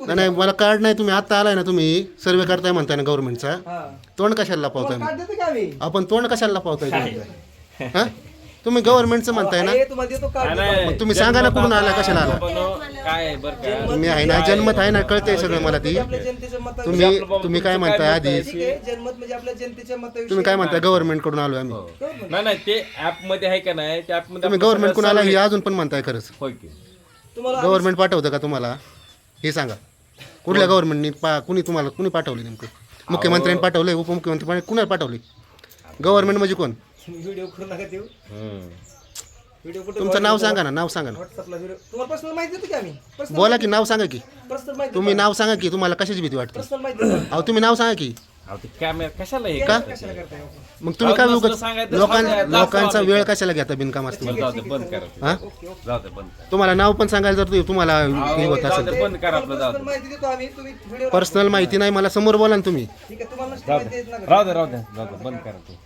नाही नाही मला कार्ड नाही. तुम्ही आता आलाय ना तुम्ही सर्वे करताय म्हणताय ना गव्हर्नमेंटचा हा. तोंड कशाला आम्ही? आपण तोंड कशाला लपवताय तुम्ही? हा? तुम्ही गव्हर्नमेंटचं म्हणताय ना? आहे, तुम्हाला देतो कार्ड देतो. मग तुम्ही सांगा ना कुठून आला, कशाला आला? तुम्ही आहे ना जन्मत आहे ना कळतंय सगळं मला ती. म्हणजे जनतेच्या मता तुम्ही तुम्ही काय म्हणताय म्हणजे मताविषयी तुम्ही काय म्हणताय? गव्हर्नमेंटकडून आलोय आम्ही. हो. नाही नाही ते ऍपमध्ये आहे का नाही? त्या ऍपमध्ये तुम्ही गव्हर्नमेंट सगळं कुणाला हे अजून पण म्हणताय खरंच. गव्हर्नमेंट पाठवतं का तुम्हाला? हे सांगा. कुठल्या गव्हर्नमेंटनी पा कुणी तुम्हाला कुणी पाठवले नेमकं? मुख्यमंत्र्यांनी पाठवले उपमुख्यमंत्री पाठवले कुणाला पाठवले गव्हर्नमेंट म्हणजे कोण? व्हिडिओ करू नका देऊ. हम्म. व्हिडिओ कुठे तुमचं नाव सांगा ना नाव सांगा ना. व्हॉट्सअपला व्हिडिओ तुम्हाला पर्सनल माहिती देतो की आम्ही? पर्सनल बोला की नाव सांगा की. पर्सनल माहिती तुम्ही नाव सांगा की तुम्हाला कशाची भीती वाटते? पर्सनल माहिती देतो. अहो तुम्ही नाव सांगा की. अहो, ते कॅमेरा कशाला हे का? करताय? कशाला करताय? मग तुम्ही काय उगाच सांगायचं लोकां सांगायचं, लोकांचा वेळ कशाला घेता बिनकाम असतो? बरं, जाऊ दे बंद करा ते. हा? जाऊ दे बंद करा. तुम्हाला नाव पण सांगायला जर तुम्हाला हे होत जाऊ असेल. दे बंद करा आपलं जाऊ पर्सनल माहिती देतो आम्ही तुम्ही व्हिडिओ पर्सनल माहिती नाही मला समोर बोला ना तुम्ही. ठीक आहे तुम्हाला नसतं जाऊ माहिती दे देत नका. राहू दे राहू दे दे बंद करा ते.